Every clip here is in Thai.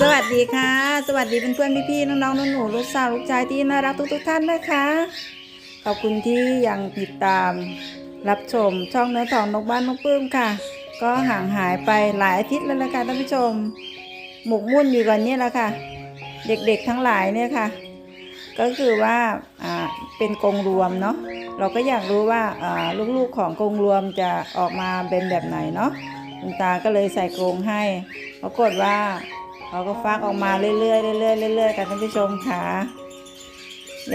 สวัสดีค่ะ สวัสดีเพื่อนๆพี่ๆน้องๆหนูๆลูกสาวลูกชายที่น่ารักทุกๆท่านนะคะขอบคุณที่ยังติดตามรับชมช่องเนื้อทองนกบ้านนกปื้มค่ะ ก็ห่างหายไปหลายอาทิตย์แล้วละค่ะท่านผู้ชม หมกมุ่นอยู่กันนี่แหละค่ะ เด็กๆทั้งหลายเนี่ยค่ะ ก็คือว่าอ่าเป็นกงรวมเนาะเราก็อยากรู้ว่าอ่าลูกๆของกงรวมจะออกมาเป็นแบบไหนเนาะคุณตาก็เลยใส่กรงให้ปรากฏว่าเขาก็ฟักออกมาเรื่อยๆเรื่อยๆเรื่อยๆกันท่านผู้ชมค่ะ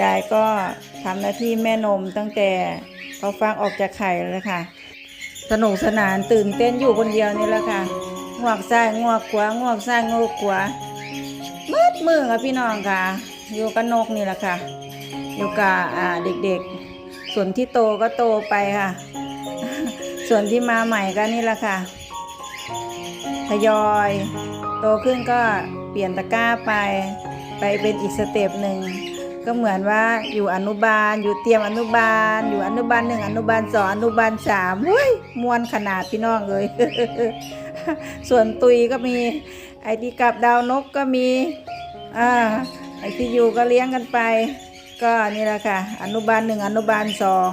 ยายก็ทำหน้าที่แม่นมตั้งแต่เขาฟักออกจากไข่เลยค่ะ สนุกสนานตื่นเต้นอยู่คนเดียวนี่แหละค่ะงวกซ้ายงวกขวางวกซ้ายงวกขวามืดมือค่ะพี่น้องค่ะ อยู่กับนกนี่แหละค่ะ อยู่กับเด็กๆ ส่วนที่โตก็โตไปค่ะ ส่วนที่มาใหม่ก็นี่แหละค่ะทยอย โตขึ้นก็เปลี่ยนตะกร้าไป ไปเป็นอีกสเต็ปหนึ่งก็เหมือนว่าอยู่อนุบาล อยู่เตรียมอนุบาล อยู่อนุบาลหนึ่งอนุบาลสองอนุบาลสามเฮ้ยมวนขนาดพี่น้องเลย ส่วนตุยก็มีไอที่กับดาวนกก็มีอ่า ไอที่อยู่ก็เลี้ยงกันไป ก็นี่แหละค่ะ อนุบาลหนึ่งอนุบาลสอง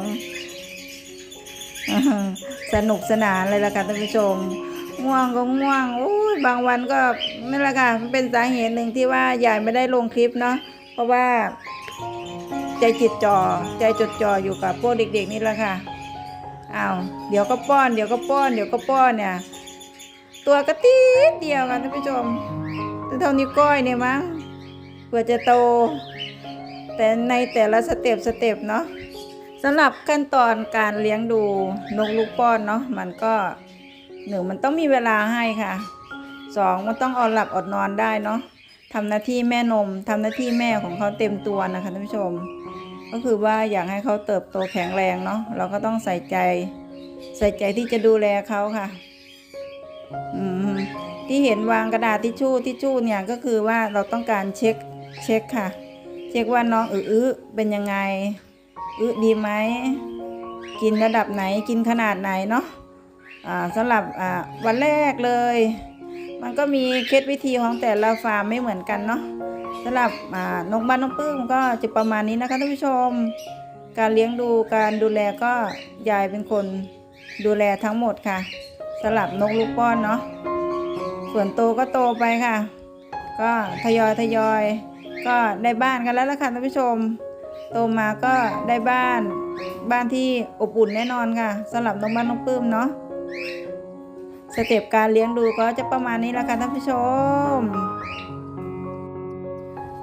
สนุกสนานเลยละค่ะท่านผู้ชมง่วงก็ง่วงโอ้ยบางวันก็นี่แหละค่ะมันเป็นสาเหตุหนึ่งที่ว่ายายไม่ได้ลงคลิปเนาะเพราะว่า ใจจิตจ่อใจจดจ่ออยู่กับพวกเด็ก ๆ นี่แหละค่ะอ้าวเดี๋ยวก็ป้อน เดี๋ยวก็ป้อน เดี๋ยวก็ป้อนเนี่ย ตัวกระติดเดียวกันท่านผู้ชมเท่านิ้ก้อยเนี่ยมั้ง เพื่อจะโต แต่ในแต่ละสเต็ปสเต็ปเนาะสำหรับขั้นตอนการเลี้ยงดูนกลูกป้อนเนาะมันก็หนึ่งมันต้องมีเวลาให้ค่ะสองมันต้องอดหลับอดนอนได้เนาะทำหน้าที่แม่นมทำหน้าที่แม่ของเขาเต็มตัวนะคะท่านผู้ชม ก็คือว่าอยากให้เขาเติบโตแข็งแรงเนาะเราก็ต้องใส่ใจ ใส่ใจที่จะดูแลเขาค่ะอืมที่เห็นวางกระดาษทิชชู่ทิชชู่เนี่ยก็คือว่าเราต้องการเช็ค เช็คค่ะ เช็คว่าน้องอื้อเป็นยังไงอื้อดีไหมกินระดับไหนกินขนาดไหนเนาะสำหรับวันแรกเลย มันก็มีเคล็ดวิธีของแต่ละฟาร์มไม่เหมือนกันเนาะสำหรับนกบ้านนกปื้มก็จะประมาณนี้นะคะท่านผู้ชม การเลี้ยงดูการดูแลก็ยายเป็นคนดูแลทั้งหมดค่ะสำหรับนกลูกป้อนเนาะส่วนโตก็โตไปค่ะ ก็ทยอยทยอย ก็ได้บ้านกันแล้วล่ะค่ะท่านผู้ชม โตมาก็ได้บ้านบ้านที่อบอุ่นแน่นอนค่ะสำหรับน้องบ้านน้องปื้มเนาะสเต็ปการเลี้ยงดูก็จะประมาณนี้ละค่ะท่านผู้ชม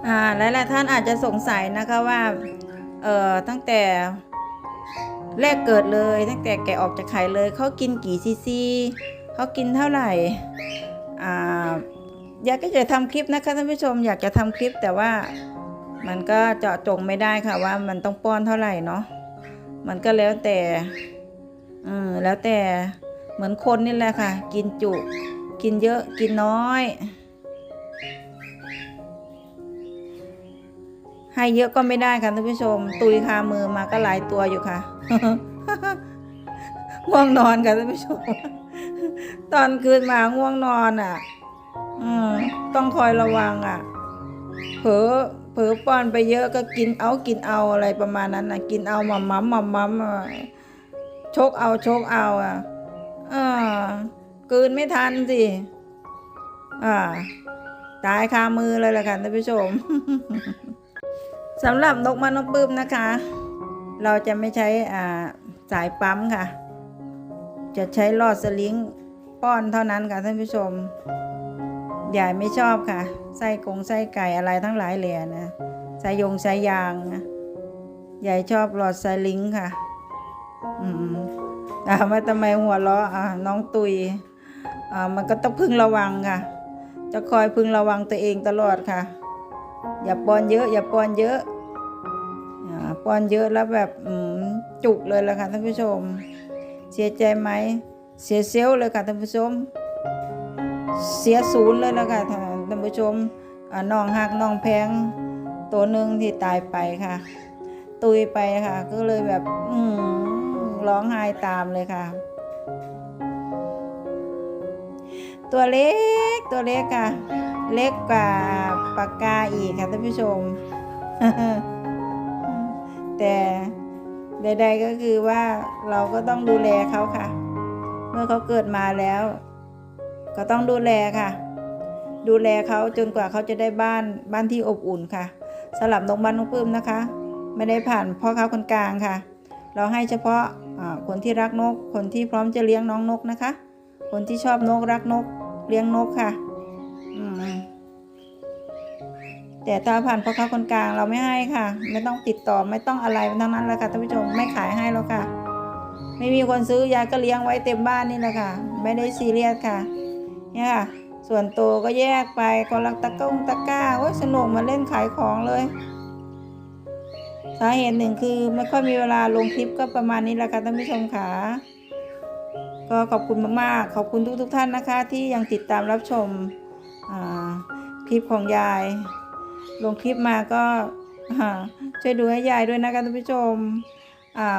อ่าหลายๆท่านอาจจะสงสัยนะคะว่าเอ่อตั้งแต่แรกเกิดเลย ตั้งแต่แกะออกจากไข่เลยเขากินกี่ซีซีเขากินเท่าไหร่อ่า อยากก็จะทำคลิปนะคะท่านผู้ชมอยากจะทำคลิปแต่ว่ามันก็เจาะจงไม่ได้ค่ะว่ามันต้องป้อนเท่าไหร่เนาะมันก็แล้วแต่อืมแล้วแต่เหมือนคนนี่แหละค่ะ กินจุ กินเยอะกินน้อย ให้เยอะก็ไม่ได้ค่ะท่านผู้ชม ตุยคามือมาก็หลายตัวอยู่ค่ะง่วงนอนค่ะท่านผู้ชม ตอนคืนมาง่วงนอนอะ ต้องคอยระวังอะ เผลอเผลอป้อนไปเยอะก็กินเอากินเอาอะไรประมาณนั้นนะกินเอามัมมัมมัมมัมชกเอาชกเอาอะเอ่ากลืนไม่ทันสิอ่าตายคามือเลยละค่ะท่านผู้ชมสำหรับนกมันนกปื้มนะคะ เราจะไม่ใช้อ่าสายปั๊มค่ะ จะใช้ลอดสลิงป้อนเท่านั้นค่ะท่านผู้ชม ยายไม่ชอบค่ะ ไส้กงไส้ไก่อะไรทั้งหลายแหล่นะสายยงสายยางนะยายชอบหลอดสลิงค่ะ อืมถามว่าทำไมหัวเราะอะน้องตุยอ่ามันก็ต้องพึงระวังค่ะ จะคอยพึงระวังตัวเองตลอดค่ะ อย่าป้อนเยอะ อย่าป้อนเยอะอ่าป้อนเยอะแล้วแบบอืมจุกเลยละค่ะท่านผู้ชม เสียใจไหมเสียเซลเลยค่ะท่านผู้ชม เสียศูนย์เลยแล้วค่ะท่านผู้ชมอ่าน้องหักน้องแพงตัวหนึ่งที่ตายไปค่ะ ตุยไปค่ะ ก็เลยแบบร้องไห้ตามเลยค่ะ ตัวเล็กตัวเล็กค่ะ เล็กกว่าปากกาอีกค่ะท่านผู้ชม แต่ใดๆก็คือว่าเราก็ต้องดูแลเขาค่ะ เมื่อเขาเกิดมาแล้ว ก็ต้องดูแลค่ะ ดูแลเขาจนกว่าเขาจะได้บ้านบ้านที่อบอุ่นค่ะสำหรับนกบ้านนกปื้มนะคะ ไม่ได้ผ่านพ่อค้าคนกลางค่ะ เราให้เฉพาะคนที่รักนก คนที่พร้อมจะเลี้ยงน้องนกนะคะ คนที่ชอบนกรักนกเลี้ยงนกค่ะแต่ถ้าผ่านพ่อค้าคนกลางเราไม่ให้ค่ะ ไม่ต้องติดต่อไม่ต้องอะไรทั้งนั้นแล้วค่ะท่านผู้ชมไม่ขายให้แล้วค่ะ ไม่มีคนซื้อยายก็เลี้ยงไว้เต็มบ้านนี่แหละค่ะ ไม่ได้ซีเรียสค่ะ เนี่ยค่ะส่วนโตก็แยกไปคนละตะก้งตะก้าโอ้ยสนุกมาเล่นขายของเลย สาเหตุหนึ่งคือไม่ค่อยมีเวลาลงคลิปก็ประมาณนี้แหละค่ะท่านผู้ชมค่ะก็ขอบคุณมากๆ ขอบคุณทุกๆท่านนะคะ ที่ยังติดตามรับชมคลิปของยาย ลงคลิปมาก็ช่วยดูให้ยายด้วยนะคะท่านผู้ชม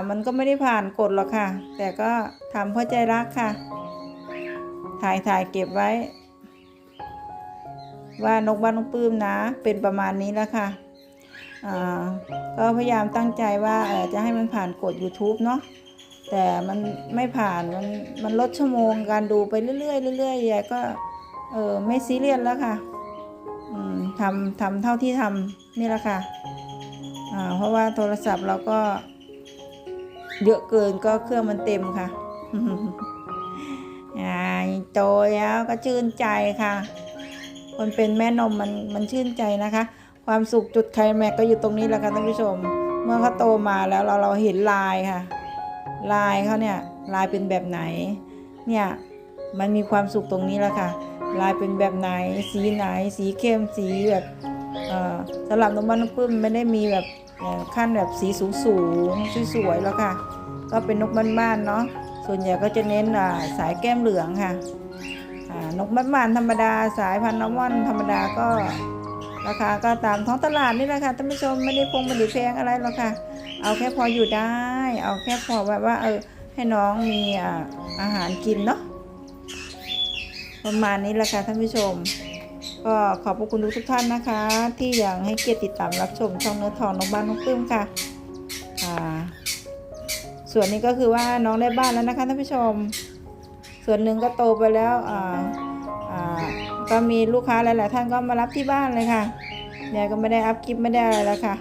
มันก็ไม่ได้ผ่านกฎหรอกค่ะ แต่ก็ทำเพราะใจรักค่ะ ถ่ายถ่ายเก็บไว้ ว่านกบ้านนกปลื้มนะ เป็นประมาณนี้แล้วค่ะก็พยายามตั้งใจว่าจะให้มันผ่านกฎ YouTube เนาะแต่มันไม่ผ่านมันมันลดชั่วโมงการดูไปเรื่อยๆเรื่อยๆยายก็เออไม่ซีเรียสแล้วค่ะทำทำเท่าที่ทำนี่แหละค่ะเพราะว่าโทรศัพท์เราก็เยอะเกินก็เครื่องมันเต็มค่ะ โตแล้วก็ชื่นใจค่ะ คนเป็นแม่นมมันมันชื่นใจนะคะ ความสุขจุดไคลแม็กก็อยู่ตรงนี้แหละค่ะท่านผู้ชม เมื่อเขาโตมาแล้วเราเราเห็นลายค่ะ ลายเขาเนี่ยลายเป็นแบบไหน เนี่ยมันมีความสุขตรงนี้แหละค่ะ ลายเป็นแบบไหน สีไหน สีเข้มสีแบบสำหรับนมบ้านนกปลื้มไม่ได้มีแบบขั้นแบบสีสูงสูงสวยๆแล้วค่ะ ก็เป็นนกบ้านๆเนาะ ส่วนใหญ่ก็จะเน้นอ่าสายแก้มเหลืองค่ะอ่านกบ้านธรรมดา สายพันธุ์น้ำว่อนธรรมดาก็ราคาก็ตามท้องตลาดนี่แหละค่ะท่านผู้ชมไม่ได้พงไม่ได้แพงอะไรหรอกค่ะ เอาแค่พออยู่ได้ เอาแค่พอแบบว่าเออให้น้องมีอาหารกินเนาะประมาณนี้แหละค่ะท่านผู้ชม ก็ขอบพระคุณทุกท่านนะคะ ที่ยังให้เกียรติติดตามรับชมช่องเนื้อทองน้องบ้านน้องปลื้มค่ะ ส่วนนี้ก็คือว่าน้องได้บ้านแล้วนะคะท่านผู้ชม ส่วนหนึ่งก็โตไปแล้วอ่าอ่าก็มีลูกค้าหลาย ๆ ท่านก็มารับที่บ้านเลยค่ะยายก็ไม่ได้อัพคลิปไม่ได้อะไรแล้วค่ะ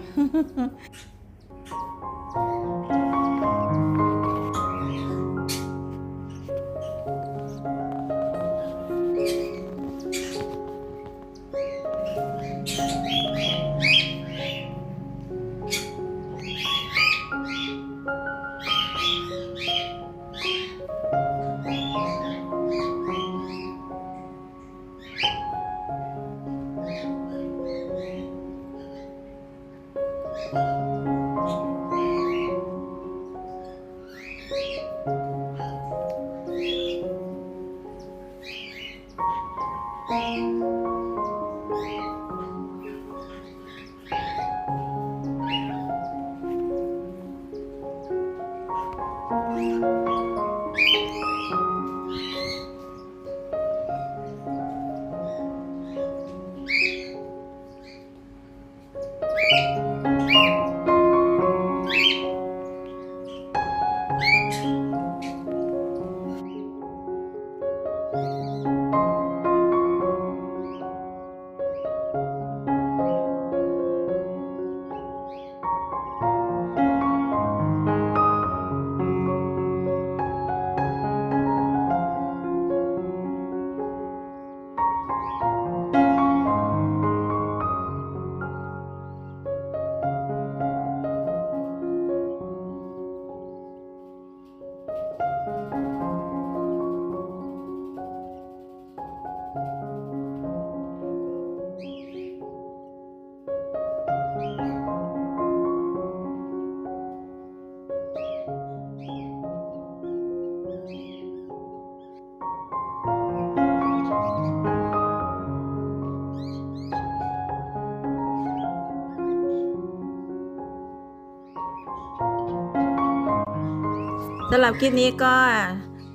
สำหรับคลิปนี้ก็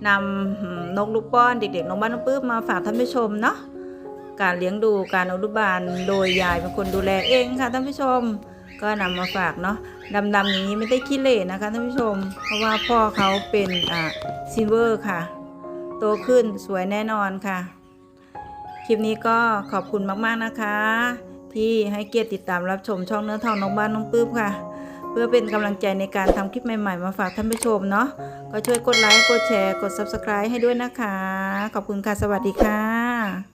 นำนกลูกป้อนเด็กๆน้องบ้านน้องปื้มมาฝากท่านผู้ชมเนาะการเลี้ยงดูการอนุบาลโดยยายเป็นคนดูแลเองค่ะท่านผู้ชม ก็นำมาฝากเนาะดำๆอย่างนี้ไม่ได้ขี้เหร่นะคะท่านผู้ชม เพราะว่าพ่อเขาเป็นอ่าซิลเวอร์ค่ะ โตขึ้นสวยแน่นอนค่ะ คลิปนี้ก็ขอบคุณมากๆนะคะ ที่ให้เกียรติติดตามรับชมช่องเนื้อทองน้องบ้านน้องปื้มค่ะ เพื่อเป็นกำลังใจในการทำคลิปใหม่ๆ มาฝากท่านผู้ชมเนาะก็ช่วยกดไลค์กดแชร์กด Subscribe ให้ด้วยนะคะ ขอบคุณค่ะ สวัสดีค่ะ